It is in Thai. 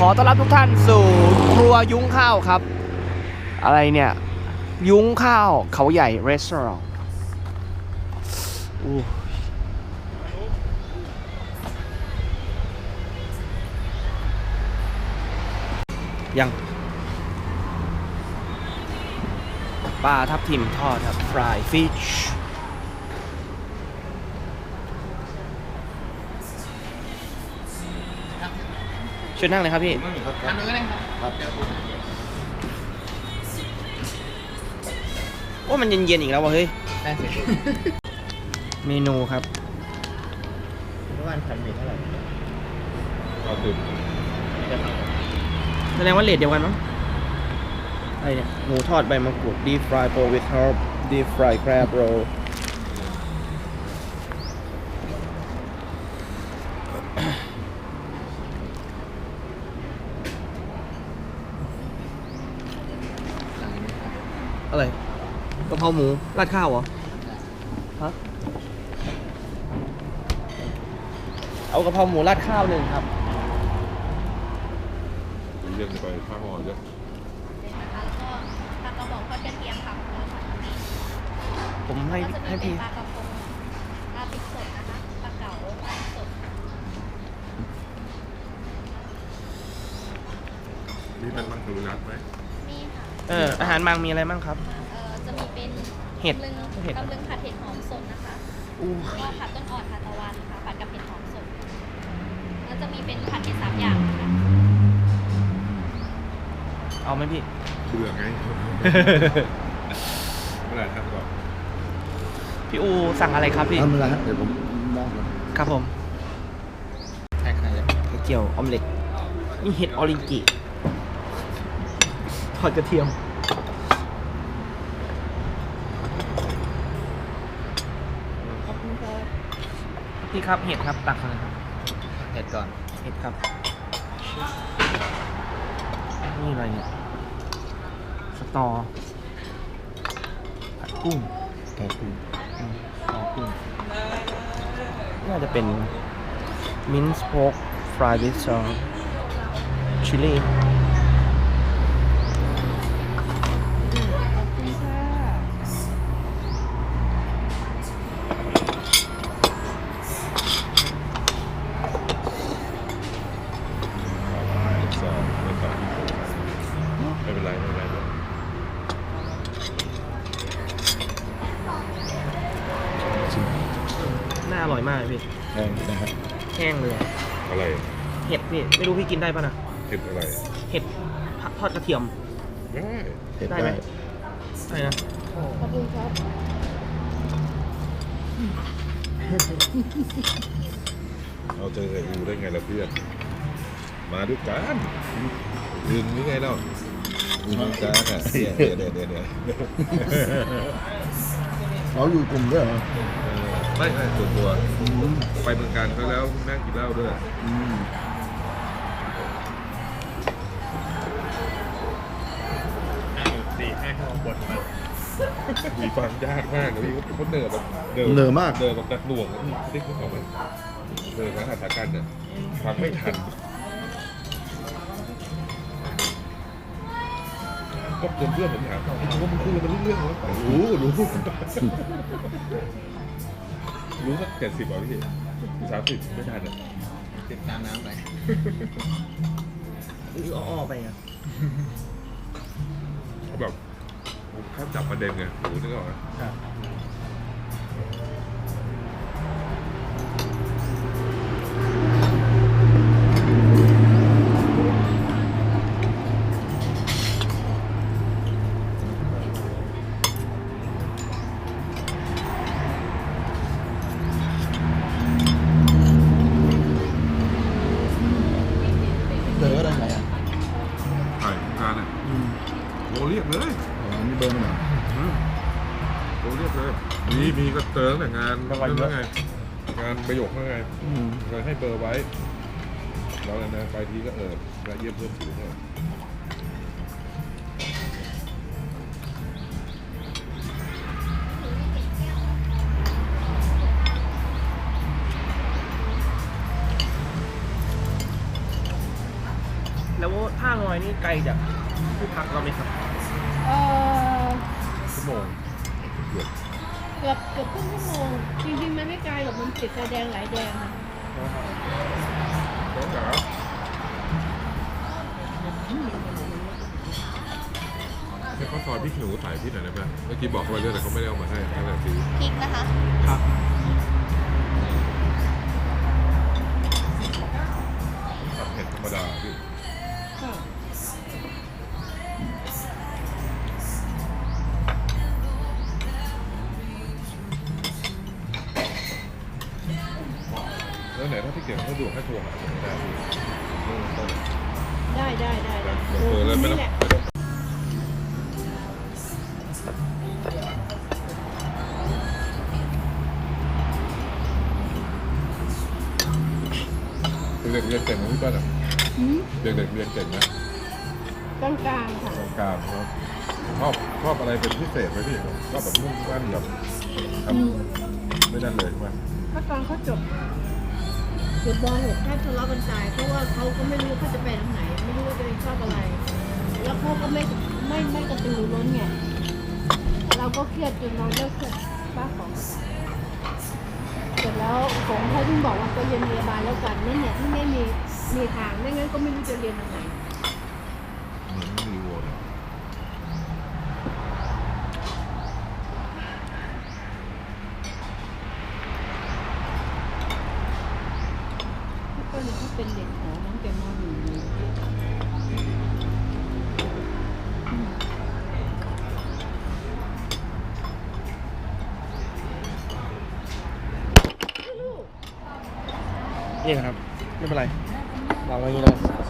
ขอต้อนรับทุกท่านสู่ครัวยุ้งข้าวครับ อะไรเนี่ย ยุ้งข้าวเขาใหญ่รีสอร์ทยังปลาทับทิมทอดครับฟรายฟิช ช่วยนั่งเลยครับพี่ทำเลยก็ได้ครับว่ามันเย็นๆอีกแล้ววะเฮ้ย ได้สิเมนูครับ เมื่อวานพันหนึ่งเท่าไหร่เอาตื่นแสดงว่าเลทเดียวกันมั้งอะไรเนี่ยหมูทอดใบมะกรูด deep fry bowl with herb deep fry crab roll อะไรกะเพราหมูราดข้าวเหรอฮะเอากะเพราหมูราดข้าวหนึ่งครับ เรื่องไปข้าวหอเยอะนะคะแล้วก็ปลากระบอกทอดกระเทียมค่ะแล้วก็ผมให้จะมีให้เป็นพี่ ปลากระพงปลาพริกสดนะคะปลาเก๋าปลาสดนี่มันมันคือรัดไหมมีค่ะ เอออาหารมังมีอะไรบ้างครับเอ่อจะมี เป็นเห็ด ตำลึงเห็ด ตำลึงผัดเห็ดหอมสดนะคะอู้แล้วก็ผัดต้นอ่อนผัดตะวันค่ะผัดกับเห็ดหอมสดแล้วจะมีเป็นผัดเห็ดสามอย่างค่ะเอาไหมพี่ เบื่อไง เมื่อไหร่ทำก่อนพี่อูสั่งอะไรครับพี่ ทำอะไรครับเดี๋ยวผมมองก่อนครับผมแท็กใครไข่เจียวออมเล็ตนี่เห็ดออริงกิทอดกระเทียม ขอบคุณค่ะ พี่ครับเห็ดครับตักเลยครับเผ็ดก่อนเห็ดครับ นี่อะไรเนี่ยสตอผัดกุ้งแกงกุ้งอืมสตอกุ้งน่าจะเป็นมินส์โพกฟรายวิซอสชิลลี่ สองไม่สองไม่เป็นไรไม่เป็นไร น่า อร่อยมากเลยพี่แพงนะครับแห้งเลยอะอะไรเห็ดพี่ไม่รู้พี่กินได้ปะนะเห็ดอะไรเห็ดผัดทอดกระเทียม ได้เผ็ดได้ไหม ได้นะขอบคุณครับเอาเจอกับอูได้ไงล่ะเพื่อนมาด้วยกันยืนนี่ไงเนาะยืนจ้าอะเดี๋ยวเดี๋ยวเดี๋ยวเดี๋ยวเขาอยู่กลุ่มด้วยเหรอ ไม่ไม่ส่วนตัวไปเมืองการเขาแล้วนั่งกินเหล้าด้วยอืมมีฟังยากมากเลยพี่เขาเหนื่อยแบบเหนื่อยมากเดินแบบหนักหน่วงอะพี่ที่เขาบอกว่าเดินมาหาสากันเนี่ยฟังไม่ทันก็เพื่อนเพื่อนผมถามไอ้ตัวมันคุยกันรู้เรื่องไหมรู้รู้ รู้สักเจ็ดสิบอะพี่สามสิบไม่ทันอะติดตามน้ำไปอุ้ยอ้อๆไปอะเขาแบบผมแค่จับประเด็นไงรู้นึกออกไหม เรียกเลยอ๋อมีเบอร์มันเหรออืมโทรเรียกเลยมีมีก็เจอตั้งแต่งานประมาณนั่นไง งานประโยคนั่นไงอืมเคยให้เบอร์ไว้ เรานานๆไปทีก็เออแวะเยี่ยมเพื่อนฝูงเนี่ยแล้วท่าลอยนี่ไกลจากที่พักเราไหมครับ เออชั่วโมงเกือบเกือบเกือบครึ่งชั่วโมงจริงๆมันไม่ไกลหรอกมันติดไฟแดงหลายแดงนะน้องจ๋าให้เขาซอยพริกหนูใส่ที่ไหนได้ไหมเมื่อกี้บอกเขาไปเรื่อยแต่เขาไม่ได้เอามาให้นั่นแหละสิพริกนะคะ ครับ ไหนถ้าพี่เก่งสะดวกให้โทรหาผมก็ได้พี่เริ่มต้นได้ได้ได้ได้เบอร์เลยไม่ต้องและไม่ต้องเด็กๆเรียนเก่งไหมพี่ป้าอะหืมเด็กๆเรียนเก่งนะกลางกลางๆค่ะ กลางๆครับชอบชอบอะไรเป็นพิเศษไหมพี่ชอบแบบมุ่งมั่นแบบทำไม่นั่นเลยใช่ไหมถ้าตอนเขาจบ จบม .6 แทบทะเลาะกันตายเพราะว่าเขาก็ไม่รู้เขาจะไปทางไหน ไม่รู้ว่าตัวเองชอบอะไร แล้วเขาก็ไม่ไม่ไม่กระตือรือร้นไงเราก็เครียดจนเราเลิกเครียดบ้าของเสร็จแล้วผมเขาถึงบอกว่าไปเรียนพยาบาลแล้วกันนั่นเนี่ยที่ไม่มีมีทางไม่งั้นก็ไม่รู้จะเรียนทางไหน เหมือนมีวัวเลย ป็นเด็กหอตั้งแต่ม นี่ครับ ไม่เป็นไรวางไว้ย่งนี้แล้ว